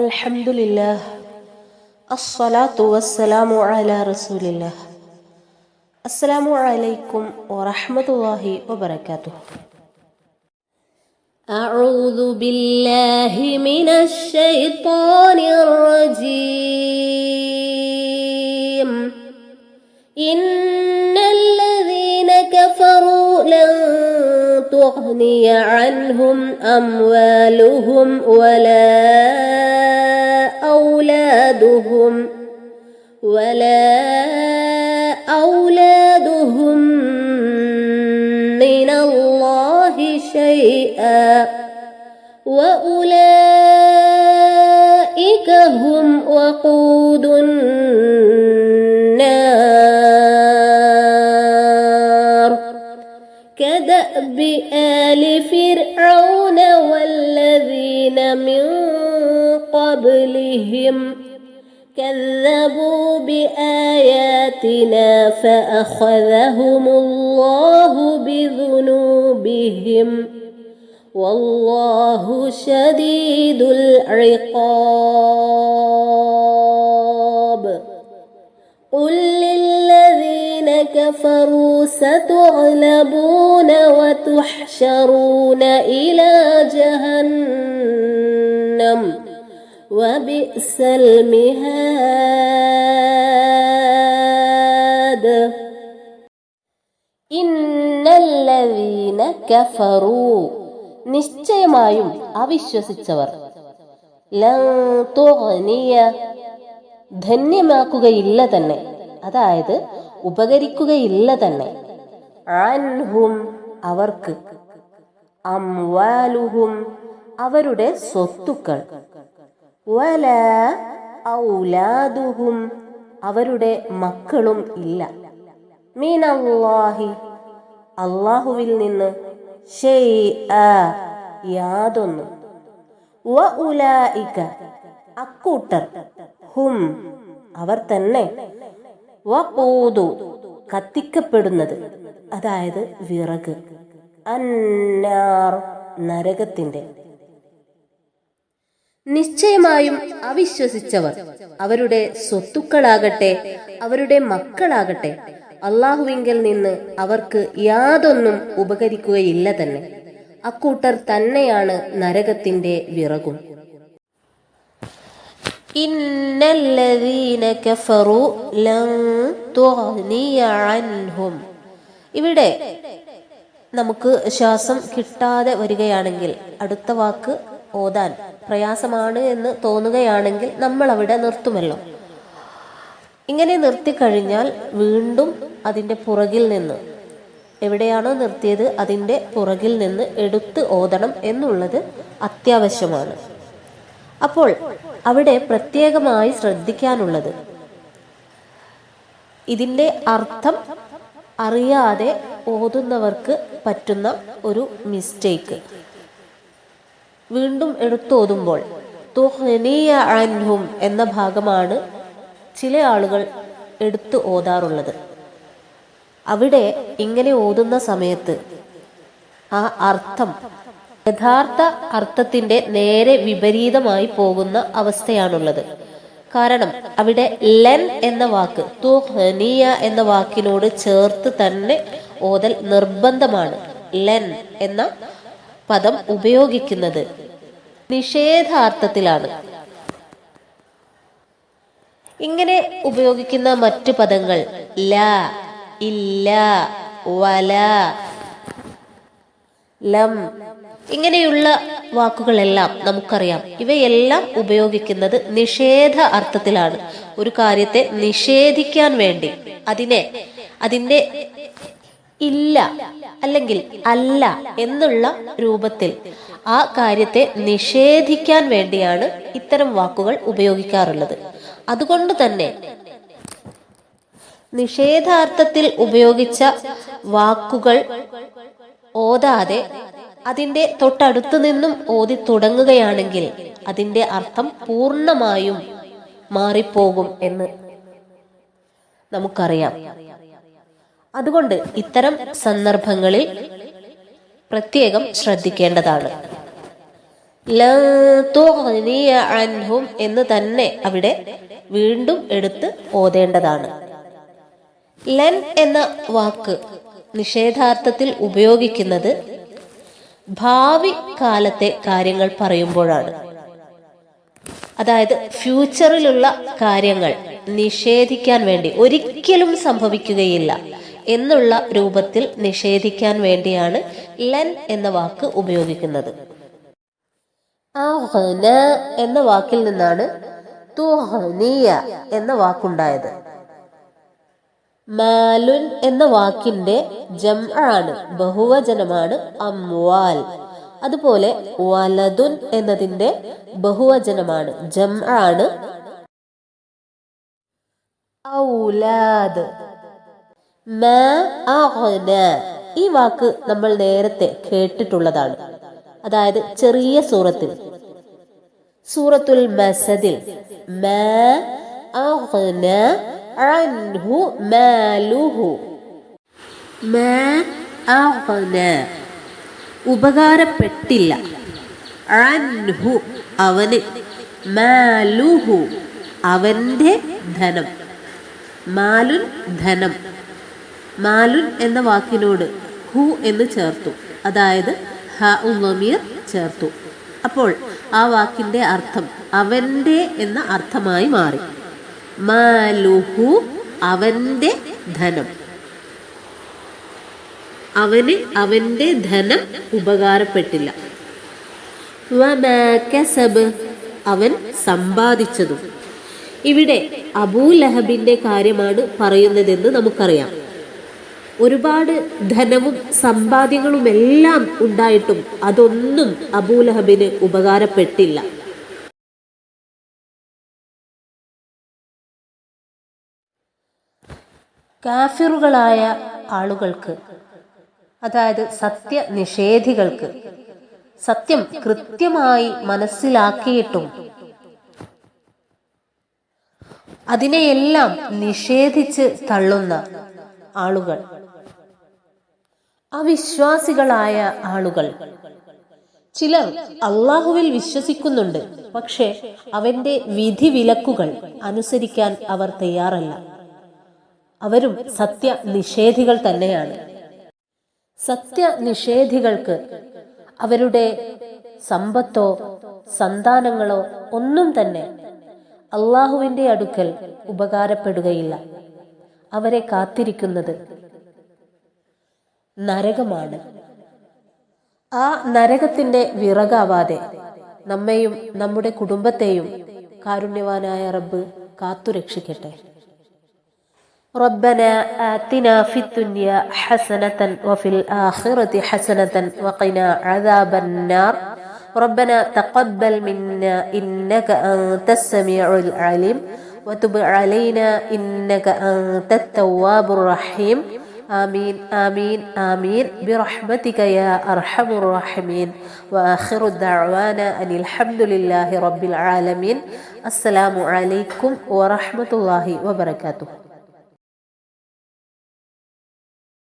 الحمد لله الصلاة والسلام على رسول الله السلام عليكم ورحمة الله وبركاته. أعوذ بالله من الشيطان الرجيم. إن الذين كفروا لن تغني عنهم أموالهم ولا أولادهم ولا أولادهم من الله شيئا وأولئك هم وقود النار كدأب كذبوا بآياتنا فأخذهم الله بذنوبهم والله شديد العقاب. قل للذين كفروا ستغلبون وتحشرون إلى جهنم وبئس المهاد. ഇന്നല്ലവീന കഫറു. നിശ്ചയമായും അവിശ്വസിച്ചവർ. ധന്യമാക്കുകയില്ല തന്നെ. അതായത് ഉപകരിക്കുകയില്ല തന്നെ. അൻഹും അവർക്ക്. അംവാലുഹും അവരുടെ സ്വത്തുക്കൾ. വല ഔലാദുഹും അവരുടെ മക്കളും ഇല്ല. മീനല്ലാഹി. അള്ളാഹുവിൽ നിന്ന് യാതൊന്നും. അക്കൂട്ടർ ഹും അവർ തന്നെ. കത്തിക്കപ്പെടുന്നത് അതായത് വിറക് അന്നാർ നരകത്തിന്റെ നിശ്ചയമായും അവിശ്വസിച്ചവർ അവരുടെ സ്വത്തുക്കളാകട്ടെ അവരുടെ മക്കളാകട്ടെ. അള്ളാഹുവിങ്കൽ നിന്ന് അവർക്ക് യാതൊന്നും ഉപകരിക്കുകയില്ല തന്നെ. അക്കൂട്ടർ തന്നെയാണ് നരകത്തിന്റെ വിറകും. ഇന്നല്ലദീന കഫറു അൻഹും. ഇവിടെ നമുക്ക് ശ്വാസം കിട്ടാതെ വരികയാണെങ്കിൽ അടുത്ത വാക്ക് ഓതാൻ പ്രയാസമാണ് എന്ന് തോന്നുകയാണെങ്കിൽ നമ്മൾ അവിടെ നിർത്തുമല്ലോ. ഇങ്ങനെ നിർത്തിക്കഴിഞ്ഞാൽ വീണ്ടും അതിന്റെ പുറകിൽ നിന്ന്. എവിടെയാണോ നിർത്തിയത് അതിന്റെ പുറകിൽ നിന്ന് എടുത്ത് ഓതണം എന്നുള്ളത് അത്യാവശ്യമാണ്. അപ്പോൾ അവിടെ പ്രത്യേകമായി ശ്രദ്ധിക്കാനുള്ളത്. ഇതിന്റെ അർത്ഥം അറിയാതെ ഓതുന്നവർക്ക് പറ്റുന്ന ഒരു മിസ്റ്റേക്ക്. വീണ്ടും എടുത്തോതുമ്പോൾ അൻഹും എന്ന ഭാഗമാണ് ചില ആളുകൾ എടുത്തു ഓതാറുള്ളത്. അവിടെ ഇങ്ങനെ ഓതുന്ന സമയത്ത് ആ അർത്ഥം യഥാർത്ഥ അർത്ഥത്തിന്റെ നേരെ വിപരീതമായി പോകുന്ന അവസ്ഥയാണുള്ളത്. കാരണം അവിടെ ലെൻ എന്ന വാക്ക് തു ഹനിയ എന്ന വാക്കിനോട് ചേർത്ത് തന്നെ ഓതൽ നിർബന്ധമാണ്. ലെൻ എന്ന പദം ഉപയോഗിക്കുന്നത് നിഷേധാർത്ഥത്തിലാണ്. ഇങ്ങനെ ഉപയോഗിക്കുന്ന മറ്റു പദങ്ങൾ ല ഇല്ല വല ലം. ഇങ്ങനെയുള്ള വാക്കുകളെല്ലാം നമുക്കറിയാം. ഇവയെല്ലാം ഉപയോഗിക്കുന്നത് നിഷേധ അർത്ഥത്തിലാണ്. ഒരു കാര്യത്തെ നിഷേധിക്കാൻ വേണ്ടി. അതിനെ അതിന്റെ ഇല്ല അല്ലെങ്കിൽ അല്ല എന്നുള്ള രൂപത്തിൽ ആ കാര്യത്തെ നിഷേധിക്കാൻ വേണ്ടിയാണ് ഇത്തരം വാക്കുകൾ ഉപയോഗിക്കാറുള്ളത്. അതുകൊണ്ട് തന്നെ നിഷേധാർത്ഥത്തിൽ ഉപയോഗിച്ച വാക്കുകൾ ഓതാതെ അതിന്റെ തൊട്ടടുത്തു നിന്നും ഓതി തുടങ്ങുകയാണെങ്കിൽ അതിന്റെ അർത്ഥം പൂർണമായും മാറിപ്പോകും എന്ന് നമുക്കറിയാം. അതുകൊണ്ട് ഇത്തരം സന്ദർഭങ്ങളിൽ പ്രത്യേകം ശ്രദ്ധിക്കേണ്ടതാണ്. എന്ന് തന്നെ അവിടെ വീണ്ടും എടുത്ത് ഓതേണ്ടതാണ്. ലൻ എന്ന വാക്ക് നിഷേധാർത്ഥത്തിൽ ഉപയോഗിക്കുന്നത് ഭാവി കാലത്തെ കാര്യങ്ങൾ പറയുമ്പോഴാണ്. അതായത് ഫ്യൂച്ചറിലുള്ള കാര്യങ്ങൾ നിഷേധിക്കാൻ വേണ്ടി ഒരിക്കലും സംഭവിക്കുകയില്ല എന്നുള്ള രൂപത്തിൽ നിഷേധിക്കാൻ വേണ്ടിയാണ് ലൻ എന്ന വാക്ക് ഉപയോഗിക്കുന്നത്. എന്ന വാക്കിൽ നിന്നാണ് എന്ന വാക്കുണ്ടായത്. മാലുൻ എന്ന വാക്കിന്റെ ജം ആണ് ബഹുവചനമാണ് അംവാൽ. അതുപോലെ വലതുൻ എന്നതിന്റെ ബഹുവചനമാണ് ജം ആണ് ഔലാദ്. ഈ വാക്ക് നമ്മൾ നേരത്തെ കേട്ടിട്ടുള്ളതാണ്. അതായത് ചെറിയ സൂറത്തിൽ. സൂറത്തുൽ മസദിൽ മാ ماله. മാ അഗ്ന ഉപകാരപ്പെട്ടില്ല. അൻഹു അവന് മാലുഹു അവന്റെ ധനം. മാലുൻ ധനം. മാലുൻ എന്ന വാക്കിനോട് ഹു എന്ന് ചേർത്തു. അതായത് ഹ ഉമീർ ചേർത്തു. അപ്പോൾ ആ വാക്കിന്റെ അർത്ഥം അവന്റെ എന്ന അർത്ഥമായി മാറി. മാലുഹു അവന്റെ ധനം. അവന് അവന്റെ ധനം ഉപകാരപ്പെട്ടില്ല. അവൻ സമ്പാദിച്ചതും. ഇവിടെ അബൂലഹബിന്റെ കാര്യമാണ് പറയുന്നതെന്ന് നമുക്കറിയാം. ഒരുപാട് ധനവും സമ്പാദ്യങ്ങളും എല്ലാം ഉണ്ടായിട്ടും അതൊന്നും അബൂലഹബിന് ഉപകാരപ്പെട്ടില്ല. കാഫിറുകളായ ആളുകൾക്ക് അതായത് സത്യനിഷേധികൾക്ക് സത്യം കൃത്യമായി മനസ്സിലാക്കിയിട്ടും അതിനെയെല്ലാം നിഷേധിച്ച് തള്ളുന്ന ആളുകൾ അവിശ്വാസികളായ ആളുകൾ. ചിലർ അള്ളാഹുവിൽ വിശ്വസിക്കുന്നുണ്ട് പക്ഷെ അവന്റെ വിധി വിലക്കുകൾ അനുസരിക്കാൻ അവർ തയ്യാറല്ല. അവരും സത്യ നിഷേധികൾ തന്നെയാണ്. സത്യ നിഷേധികൾക്ക് അവരുടെ സമ്പത്തോ സന്താനങ്ങളോ ഒന്നും തന്നെ അള്ളാഹുവിന്റെ അടുക്കൽ ഉപകാരപ്പെടുകയില്ല. അവരെ കാത്തിരിക്കുന്നത് നരകമാണ്. ആ നരകത്തിന്റെ വിറകാവാതെ നമ്മെയും നമ്മുടെ കുടുംബത്തെയും കാരുണ്യവാനായ റബ്ബ് കാത്തുരക്ഷിക്കട്ടെ. ربنا آتنا في الدنيا حسنة وفي الآخرة حسنة وقنا عذاب النار. ربنا تقبل منا إنك أنت السميع العليم وتب علينا إنك أنت التواب الرحيم. آمين آمين آمين. برحمتك يا أرحم الراحمين. وآخر الدعوانا أن الحمد لله رب العالمين. السلام عليكم ورحمة الله وبركاته.